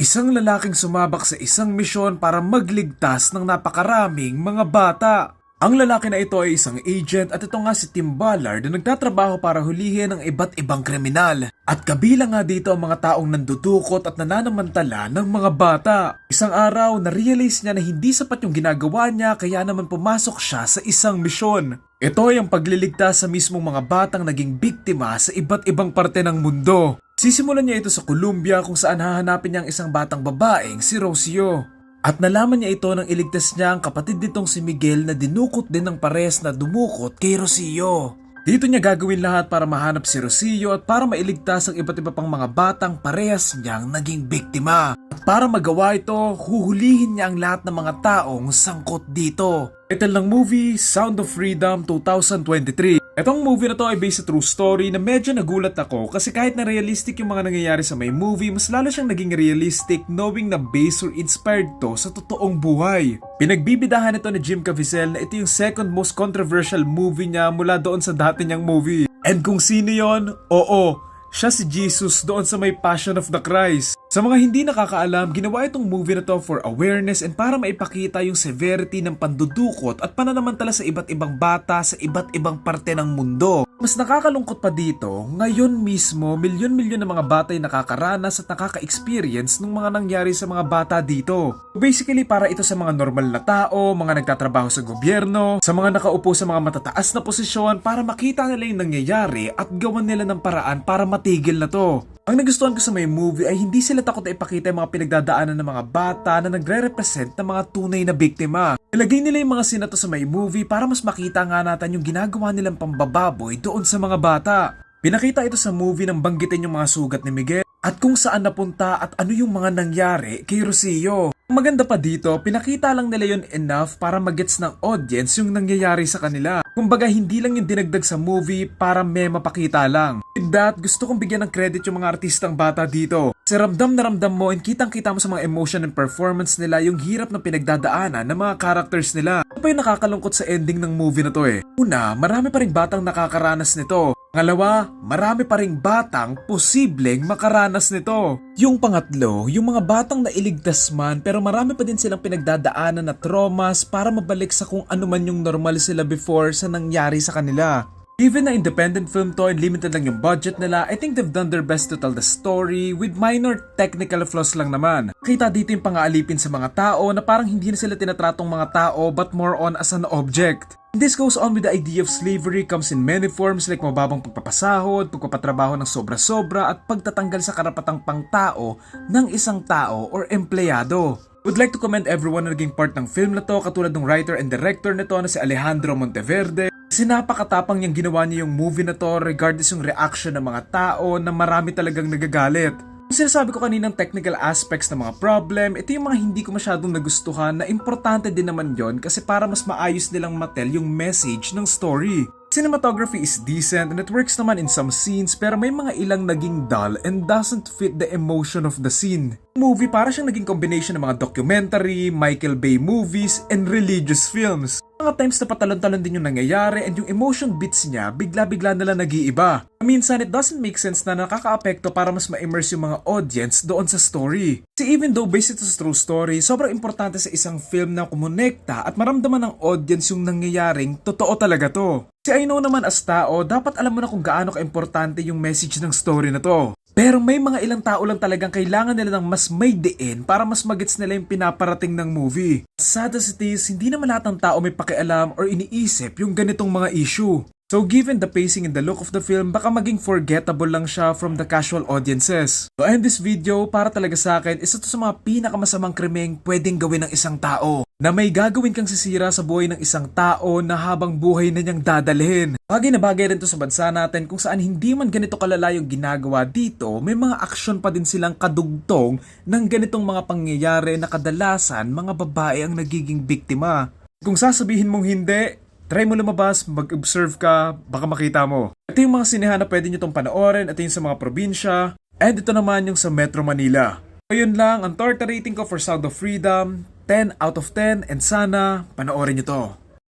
Isang lalaking sumabak sa isang misyon para magligtas ng napakaraming mga bata. Ang lalaki na ito ay isang agent at ito nga si Tim Ballard na nagtatrabaho para hulihin ang iba't ibang kriminal. At kabilang nga dito ang mga taong nandudukot at nananamantala ng mga bata. Isang araw, na-realize niya na hindi sapat yung ginagawa niya kaya naman pumasok siya sa isang misyon. Ito ay ang pagliligtas sa mismong mga batang naging biktima sa iba't ibang parte ng mundo. Sisimulan niya ito sa Colombia kung saan hahanapin niya ang isang batang babaeng si Rocio. At nalaman niya ito nang iligtas niya ang kapatid nitong si Miguel na dinukot din ng pares na dumukot kay Rocio. Dito niya gagawin lahat para mahanap si Rocio at para mailigtas ang iba't iba pang mga batang parehas niyang naging biktima. At para magawa ito, huhulihin niya ang lahat ng mga taong sangkot dito. Title ng movie, Sound of Freedom 2023. Itong movie na to ay based sa true story na medyo nagulat ako kasi kahit na realistic yung mga nangyayari sa may movie, mas lalo siyang naging realistic knowing na based or inspired to sa totoong buhay. Pinagbibidahan ito ni Jim Caviezel na ito yung second most controversial movie niya mula doon sa dati niyang movie. And kung sino yon? Oo, siya si Jesus doon sa may Passion of the Christ. Sa mga hindi nakakaalam, ginawa itong movie na to for awareness and para maipakita yung severity ng pandudukot at pananamantala sa iba't ibang bata sa iba't ibang parte ng mundo. Mas nakakalungkot pa dito, ngayon mismo, milyon-milyon ng mga bata ay nakakaranas at nakaka-experience ng mga nangyari sa mga bata dito. Basically, para ito sa mga normal na tao, mga nagtatrabaho sa gobyerno, sa mga nakaupo sa mga matataas na posisyon para makita nila yung nangyayari at gawan nila ng paraan para matigil na to. Ang nagustuhan ko sa may movie ay hindi sila takot na ipakita yung mga pinagdadaanan ng mga bata na nagre-represent ng mga tunay na biktima. Ilagay nila yung mga sinato sa may movie para mas makita nga natin yung ginagawa nilang pambababoy doon sa mga bata. Pinakita ito sa movie nang banggitin yung mga sugat ni Miguel at kung saan napunta at ano yung mga nangyari kay. Ang maganda pa dito, pinakita lang nila yun enough para magets ng audience yung nangyayari sa kanila. Kumbaga hindi lang yung dinagdag sa movie para may mapakita lang. With that, gusto kong bigyan ng credit yung mga artistang bata dito. Kasi ramdam na ramdam mo and kitang kita mo sa mga emotion and performance nila yung hirap na pinagdadaanan ng mga characters nila. Pa yung nakakalungkot sa ending ng movie na to eh? Una, marami pa rin batang nakakaranas nito. Pangalawa, marami pa ring batang posibleng makaranas nito. Yung pangatlo, yung mga batang nailigtas man pero marami pa din silang pinagdadaanan na traumas para mabalik sa kung ano man yung normal sila before sa nangyari sa kanila. Given na independent film to and limited lang yung budget nila, I think they've done their best to tell the story with minor technical flaws lang naman. Kita dito yung pangaalipin sa mga tao na parang hindi na sila tinatratong mga tao but more on as an object. This goes on with the idea of slavery comes in many forms like mababang pagpapasahod, pagpapatrabaho ng sobra-sobra at pagtatanggal sa karapatang pangtao ng isang tao or empleyado. Would like to commend everyone na naging part ng film na to katulad ng writer and director nito na si Alejandro Monteverde kasi napakatapang niyang ginawa niya yung movie na to regardless yung reaction ng mga tao na marami talagang nagagalit. Yung sinasabi ko kaninang technical aspects ng mga problem, ito yung mga hindi ko masyadong nagustuhan na importante din naman yon kasi para mas maayos nilang matel yung message ng story. Cinematography is decent and it works naman in some scenes pero may mga ilang naging dull and doesn't fit the emotion of the scene. Movie para siyang naging combination ng mga documentary, Michael Bay movies, and religious films. Mga times na patalon-talon din yung nangyayari and yung emotion beats niya bigla-bigla nila nag-iiba. Minsan it doesn't make sense na nakakaapekto para mas ma-immerse yung mga audience doon sa story. Kasi even though based ito sa true story, sobrang importante sa isang film na kumonekta at maramdaman ng audience yung nangyayaring totoo talaga to. Kasi I know naman as tao, dapat alam mo na kung gaano ka-importante yung message ng story na to. Pero may mga ilang tao lang talagang kailangan nila ng mas may diin para mas magets nila yung pinaparating ng movie. Sad as it is, hindi naman lahat ng tao may pakialam or iniisip yung ganitong mga issue. So given the pacing and the look of the film, baka maging forgettable lang siya from the casual audiences. To end this video, para talaga sa akin, isa to sa mga pinakamasamang krimeng pwedeng gawin ng isang tao. Na may gagawin kang sisira sa buhay ng isang tao na habang buhay na niyang dadalhin. Bagay na bagay rin to sa bansa natin kung saan hindi man ganito kalala yung ginagawa dito, may mga aksyon pa din silang kadugtong ng ganitong mga pangyayari na kadalasan mga babae ang nagiging biktima. Kung sasabihin mong hindi, Try mo lumabas, mag-observe ka, baka makita mo. Ito yung mga sinehan na pwede nyo itong panoorin, ito yung sa mga probinsya, and ito naman yung sa Metro Manila. So yun lang, ang torta rating ko for Sound of Freedom, 10 out of 10, and sana panoorin nyo to.